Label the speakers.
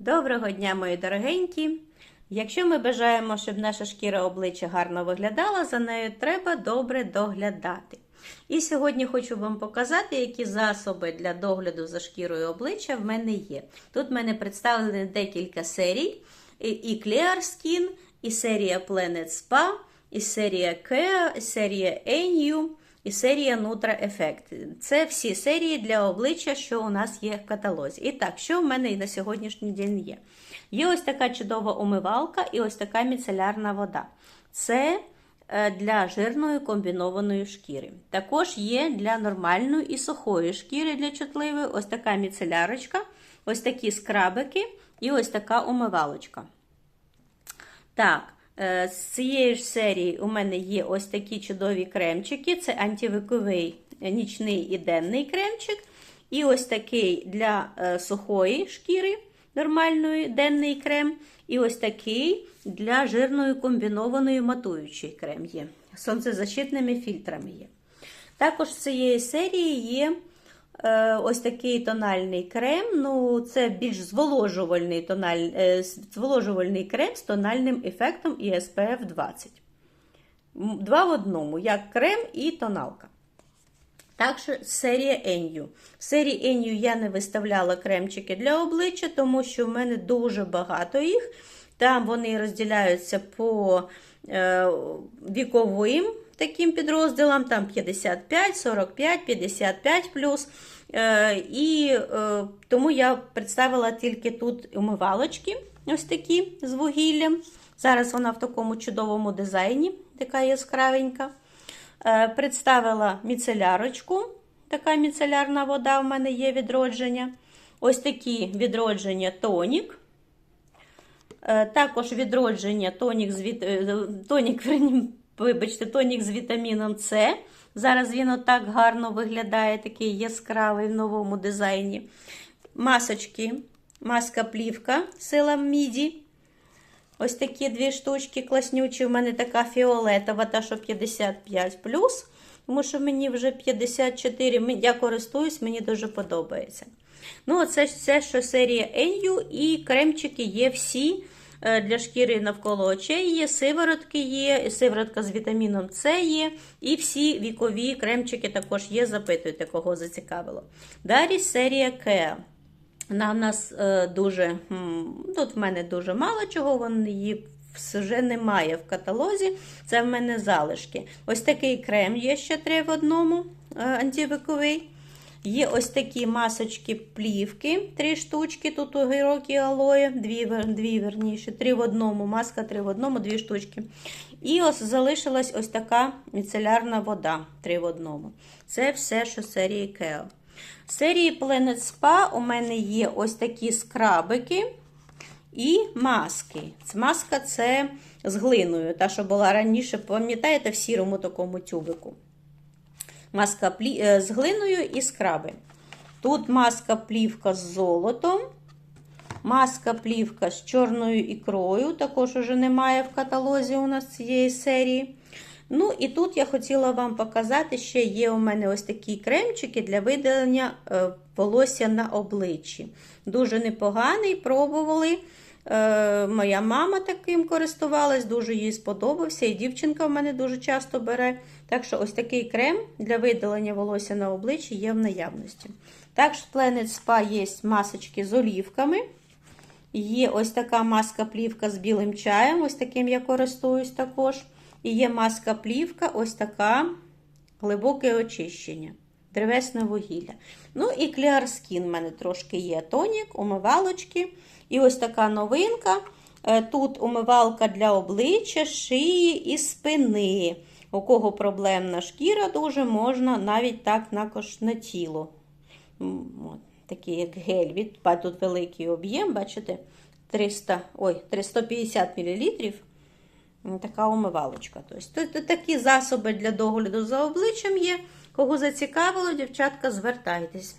Speaker 1: Доброго дня, мої дорогенькі! Якщо ми бажаємо, щоб наша шкіра обличчя гарно виглядала, за нею треба добре доглядати. І сьогодні хочу вам показати, які засоби для догляду за шкірою обличчя в мене є. Тут в мене представлені декілька серій: і Clear Skin, і серія Planet Spa, і серія Care, і серія ANU, і серія Nutra Effect. Це всі серії для обличчя, що у нас є в каталозі. І так, що в мене і на сьогоднішній день є? Є ось така чудова умивалка і ось така міцелярна вода. Це е, для жирної комбінованої шкіри. Також є для нормальної і сухої шкіри для чутливої ось така міцелярочка, ось такі скрабики і ось така умивалочка. Так, з цієї ж серії у мене є ось такі чудові кремчики. Це антивиковий нічний і денний кремчик. І ось такий для е, сухої шкіри нормальної денний крем. І ось такий для жирної комбінованої матуючий крем є. Сонцезащитними фільтрами є. Також з цієї серії є е, ось такий тональний крем. Ну, Це більш зволожувальний, тональ, е, зволожувальний крем з тональним ефектом і SPF 20. Два в одному, як крем і тоналка. Також серія Enyu. В серії Enyu я не виставляла кремчики для обличчя, тому що в мене дуже багато їх. Там вони розділяються по е, віковим таким підрозділам, там 55, 45, 55 плюс. Е, і е, тому я представила тільки тут умивалочки, ось такі з вугіллям. Зараз вона в такому чудовому дизайні, така яскравенька. Е, представила міцелярочку. Така міцелярна вода в мене є відродження. Ось такі відродження тонік. Також відродження тонік тонік, вибачте, тонік з вітаміном С. Зараз він отак гарно виглядає, такий яскравий в новому дизайні. Масочки, маска плівка, сила міді. Ось такі дві штучки класнючі. У мене така фіолетова, та що 55 тому що мені вже 54. Я користуюсь, мені дуже подобається. Ну, оце все, що серія Enyu, і кремчики є всі для шкіри навколо очей є, сиворотки є, сиворотка з вітаміном С є, і всі вікові кремчики також є. Запитуйте, кого зацікавило. Далі серія Care. Вона в нас е, дуже, тут в мене дуже мало чого, вон її вже немає в каталозі. Це в мене залишки. Ось такий крем є ще три в одному е, антивиковий. Є ось такі масочки плівки, три штучки. Тут огірок і алоє, дві, дві верніше, три в одному, маска три в одному, дві штучки. І ось залишилась ось така міцелярна вода три в одному. Це все, що серії Keo. В серії Planet Spa у мене є ось такі скрабики і маски. Маска це з глиною, та, що була раніше, пам'ятаєте, в сірому такому тюбику. Маска з глиною і скраби. Тут маска плівка з золотом. Маска плівка з чорною ікрою. Також уже немає в каталозі у нас цієї серії. Ну, і тут я хотіла вам показати, ще є у мене ось такі кремчики для видалення е, волосся на обличчі. Дуже непоганий, пробували. Е, моя мама таким користувалась, дуже їй сподобався. І дівчинка в мене дуже часто бере. Так що ось такий крем для видалення волосся на обличчі є в наявності. Також в Planet Spa є масочки з олівками. Є ось така маска-плівка з білим чаєм, ось таким я користуюсь також. І є маска плівка, ось така глибоке очищення, древесне вугілля. Ну і Skin в мене трошки є тонік, умивалочки. І ось така новинка. Тут умивалка для обличчя, шиї і спини. У кого проблемна шкіра, дуже можна навіть так на тіло. Такий як гель. Від, тут великий об'єм, бачите, 300, ой, 350 мл. Така умивалочка. Тобто, такі засоби для догляду за обличчям є. Кого зацікавило, дівчатка, звертайтесь.